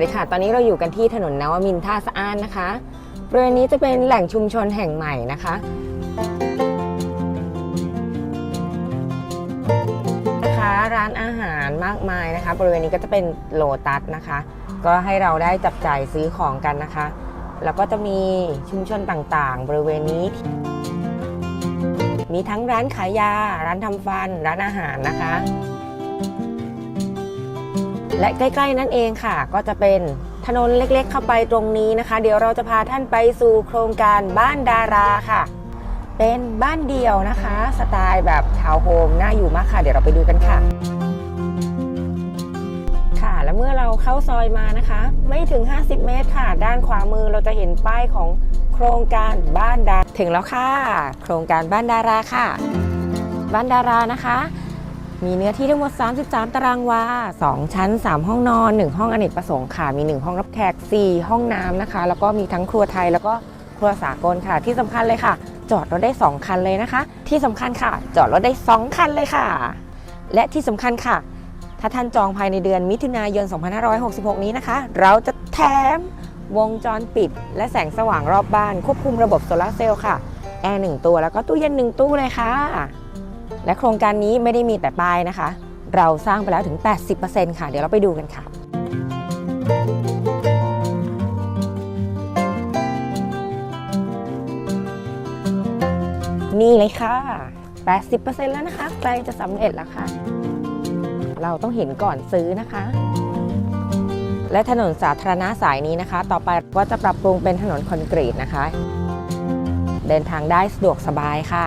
สดีค่ะ ตอนนี้เราอยู่กันที่ถนนนวมินท่าสะอ้านนะคะ บริเวณนี้จะเป็นแหล่งชุมชนแห่งใหม่นะคะ นะคะร้านอาหารมากมายนะคะ บริเวณนี้ก็จะเป็นโลตัสนะคะ ก็ให้เราได้จับจ่ายซื้อของกันนะคะ แล้วก็จะมีชุมชนต่างๆ บริเวณนี้ มีทั้งร้านขายยา ร้านทำฟัน ร้านอาหารนะคะ และใกล้ๆนั่นเองค่ะ ก็จะเป็นถนนเล็กๆ เข้าไปตรงนี้นะคะ เดี๋ยวเราจะพาท่านไปสู่โครงการบ้านดาราค่ะ เป็นบ้านเดี่ยวนะคะ สไตล์แบบทาวน์โฮมน่าอยู่มากค่ะ เดี๋ยวเราไปดูกันค่ะ ค่ะและเมื่อเราเข้าซอยมานะคะ ไม่ถึง 50 เมตรค่ะ ด้านขวามือเราจะเห็นป้ายของโครงการบ้านดาถึงแล้วค่ะ โครงการบ้านดาราค่ะ บ้านดารานะคะ มีเนื้อที่ทั้งหมด 33 ตารางวา 2 ชั้น 3 ห้องนอน 1 ห้องอเนกประสงค์ค่ะ มี 1 ห้องรับแขก 4 ห้องน้ำนะคะ แล้วก็มีทั้งครัวไทยแล้วก็ครัวสากลค่ะ ที่สำคัญเลยค่ะ จอดรถได้ 2 คันเลยนะคะ ที่สำคัญค่ะ จอดรถได้ 2 คันเลยค่ะ และที่สำคัญค่ะ ถ้าท่านจองภายในเดือนมิถุนายน 2566 นี้นะคะ เราจะแถมวงจรปิด และแสงสว่างรอบบ้าน ควบคุมระบบโซลาร์เซลล์ค่ะ แอร์หนึ่งตัวแล้วก็ตู้เย็นหนึ่งตู้เลยค่ะ และโครงการนี้ไม่ได้มีแต่ป้ายนะคะ เราสร้างไปแล้วถึง 80%ค่ะ เดี๋ยวเราไปดูกันค่ะ นี่เลยค่ะ 80%แล้วนะคะใกล้จะสำเร็จแล้วค่ะ เราต้องเห็นก่อนซื้อนะคะและถนนสาธารณะสายนี้นะคะ ต่อไปก็จะปรับปรุงเป็นถนนคอนกรีตนะคะ เดินทางได้สะดวกสบายค่ะ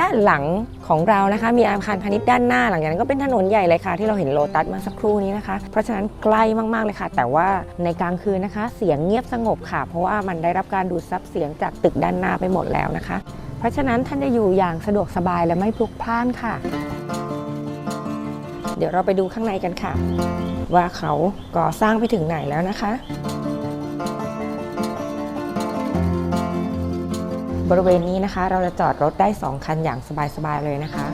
ด้านหลังของเรานะคะ มีอาคารพาณิชย์ด้านหน้าหลังจากนั้นก็เป็นถนนใหญ่เลยค่ะ ที่เราเห็นโลตัสมาสักครู่นี้นะคะ เพราะฉะนั้นใกล้มาก ๆ เลยค่ะ แต่ว่าในกลางคืนนะคะ เสียงเงียบสงบค่ะ เพราะว่ามันได้รับการดูดซับเสียงจากตึกด้านหน้าไปหมดแล้วนะคะ เพราะฉะนั้นท่านจะอยู่อย่างสะดวกสบายและไม่พลุกพล่านค่ะ เดี๋ยวเราไปดูข้างในกันค่ะ ว่าเขาก่อสร้างไปถึงไหนแล้วนะคะ บริเวณนี้นะคะ เราจะจอดรถได้ 2 คันอย่างสบายๆเลยนะคะ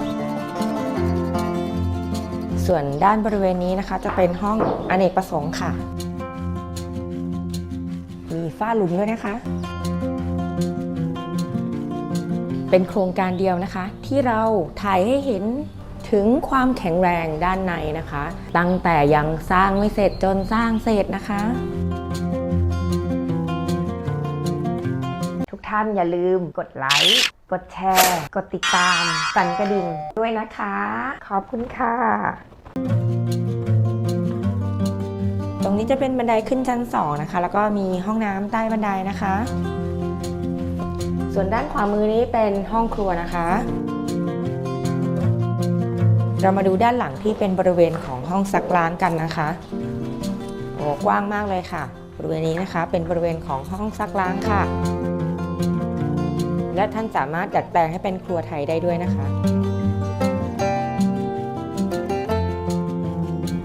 ส่วนด้านบริเวณนี้นะคะ จะเป็นห้องอเนกประสงค์ค่ะ มีฝ้าหลุมด้วยนะคะ เป็นโครงการเดียวนะคะ ที่เราถ่ายให้เห็นถึงความแข็งแรงด้านในนะคะ ตั้งแต่ยังสร้างไม่เสร็จจนสร้างเสร็จนะคะ ท่านอย่าลืมกดไลค์ กดแชร์ กดติดตาม สั่นกระดิ่งด้วยนะคะ ขอบคุณค่ะ ตรงนี้จะเป็นบันไดขึ้นชั้น 2 นะคะ แล้วก็มีห้องน้ำใต้บันไดนะคะ ส่วนด้านขวามือนี้เป็นห้องครัวนะคะ เรามาดูด้านหลังที่เป็นบริเวณของห้องซักล้างกันนะคะโอ้กว้างมากเลยค่ะ บริเวณนี้นะคะเป็นบริเวณของห้องซักล้างค่ะ และท่านสามารถดัดแปลงให้เป็นครัวไทยได้ด้วยนะคะ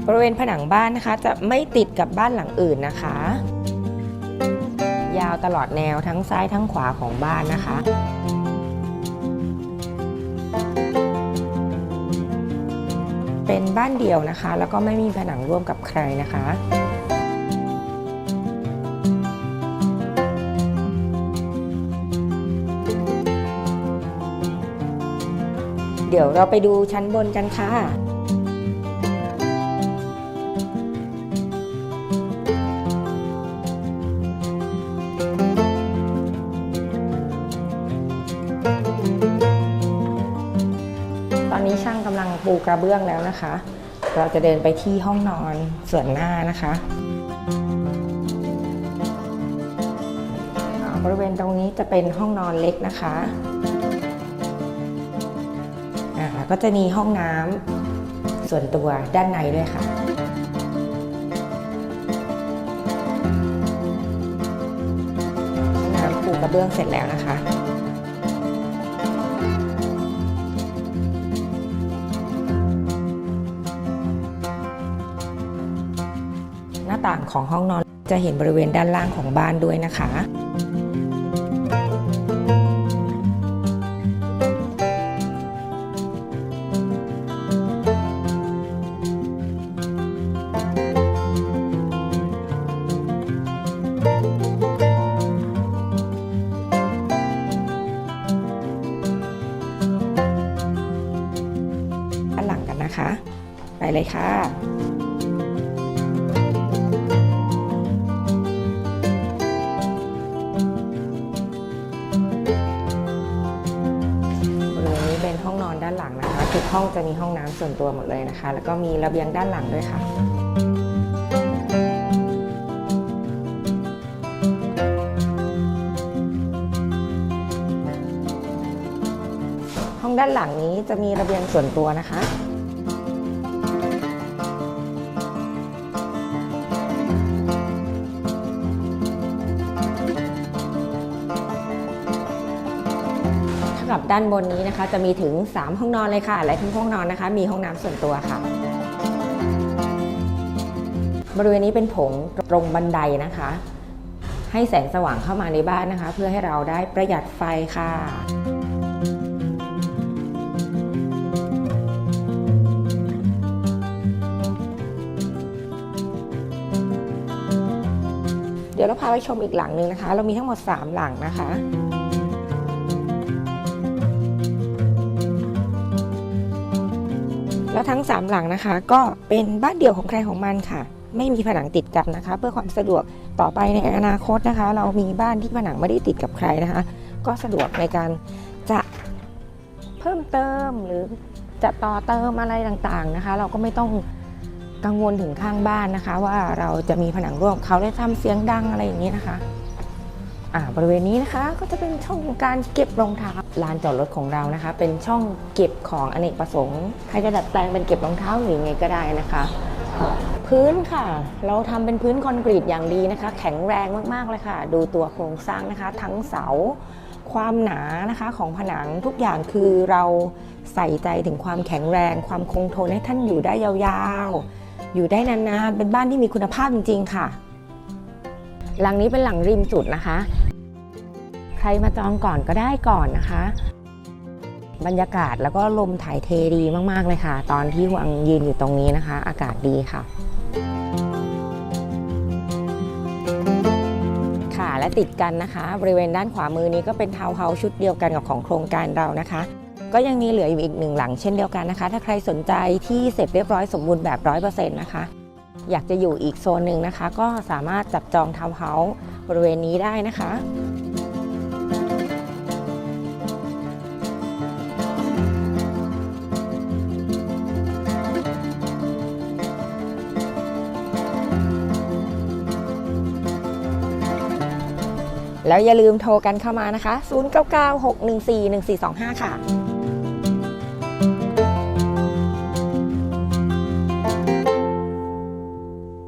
บริเวณผนังบ้านนะคะ จะไม่ติดกับบ้านหลังอื่นนะคะ ยาวตลอดแนวทั้งซ้ายทั้งขวาของบ้านนะคะเป็นบ้านเดี่ยวนะคะ แล้วก็ไม่มีผนังร่วมกับใครนะคะ ดี๋ยวเราไปดูชั้นบนกันค่ะ ตอนนี้ช่างกำลังปูกระเบื้องแล้วนะคะ เราจะเดินไปที่ห้องนอนส่วนหน้านะคะบริเวณตรงนี้จะเป็นห้องนอนเล็กนะคะ อ่าก็จะมีห้องน้ำส่วนตัวด้านในด้วยค่ะ ห้องน้ำปูกระเบื้องเสร็จแล้วนะคะหน้าต่างของห้องนอนจะเห็นบริเวณด้านล่างของบ้านด้วยนะคะ เลยค่ะบริเวณนี้เป็นห้องนอนด้านหลังนะคะทุกห้องจะมีห้องน้ำส่วนตัวหมดเลยนะคะ แล้วก็มีระเบียงด้านหลังด้วยค่ะ ห้องด้านหลังนี้จะมีระเบียงส่วนตัวนะคะ ด้านบนนี้นะคะ จะมีถึง 3 ห้องนอนเลยค่ะ และทุกห้องนอนนะคะ มีห้องน้ำส่วนตัวค่ะ บริเวณนี้เป็นโถงตรงบันไดนะคะ ให้แสงสว่างเข้ามาในบ้านนะคะ เพื่อให้เราได้ประหยัดไฟค่ะเดี๋ยวเราพาไปชมอีกหลังหนึ่งนะคะ เรามีทั้งหมด 3 หลังนะคะ แล้วทั้ง 3 หลังนะคะ ก็เป็นบ้านเดี่ยวของใครของมันค่ะ ไม่มีผนังติดกันนะคะ เพื่อความสะดวกต่อไปในอนาคตนะคะ เรามีบ้านที่ผนังไม่ได้ติดกับใครนะคะ ก็สะดวกในการจะเพิ่มเติมหรือจะต่อเติมอะไรต่างๆนะคะ เราก็ไม่ต้องกังวลถึงข้างบ้านนะคะ ว่าเราจะมีผนังร่วมเขาได้ทำเสียงดังอะไรอย่างนี้นะคะ บริเวณนี้นะคะก็จะเป็นช่องการเก็บรองเท้าลานจอดรถของเรานะคะ เป็นช่องเก็บของอเนกประสงค์ใครจะดัดแปลงเป็นเก็บรองเท้าหรือไงก็ได้นะคะ พื้นค่ะ เราทำเป็นพื้นคอนกรีตอย่างดีนะคะ แข็งแรงมากๆเลยค่ะ ดูตัวโครงสร้างนะคะ ทั้งเสาความหนานะคะของผนังทุกอย่างคือเราใส่ใจถึงความแข็งแรง ความคงทนให้ท่านอยู่ได้ยาวๆ อยู่ได้นานๆ เป็นบ้านที่มีคุณภาพจริงๆค่ะ หลังนี้เป็นหลังริมสุดนะคะ รมาจองก่อนก็ได้ก่อนนะคะ บรรยากาศแล้วก็ลมถ่ายเทดีมากๆเลยค่ะ ตอนที่วังยืนอยู่ตรงนี้นะคะ อากาศดีค่ะ ค่ะและติดกันนะคะ บริเวณด้านขวามือนี้ก็เป็นทาวน์เฮาส์ชุดเดียวกันกับของโครงการเรานะคะก็ยังมีเหลืออยู่อีกหนึ่งหลังเช่นเดียวกันนะคะ ถ้าใครสนใจที่เสร็จเรียบร้อยสมบูรณ์แบบ100%นะคะ อยากจะอยู่อีกโซนหนึ่งนะคะ ก็สามารถจับจองทาวน์เฮาส์บริเวณนี้ได้นะคะ แล้วอย่าลืมโทรกันเข้ามานะคะ 0996141425 ค่ะ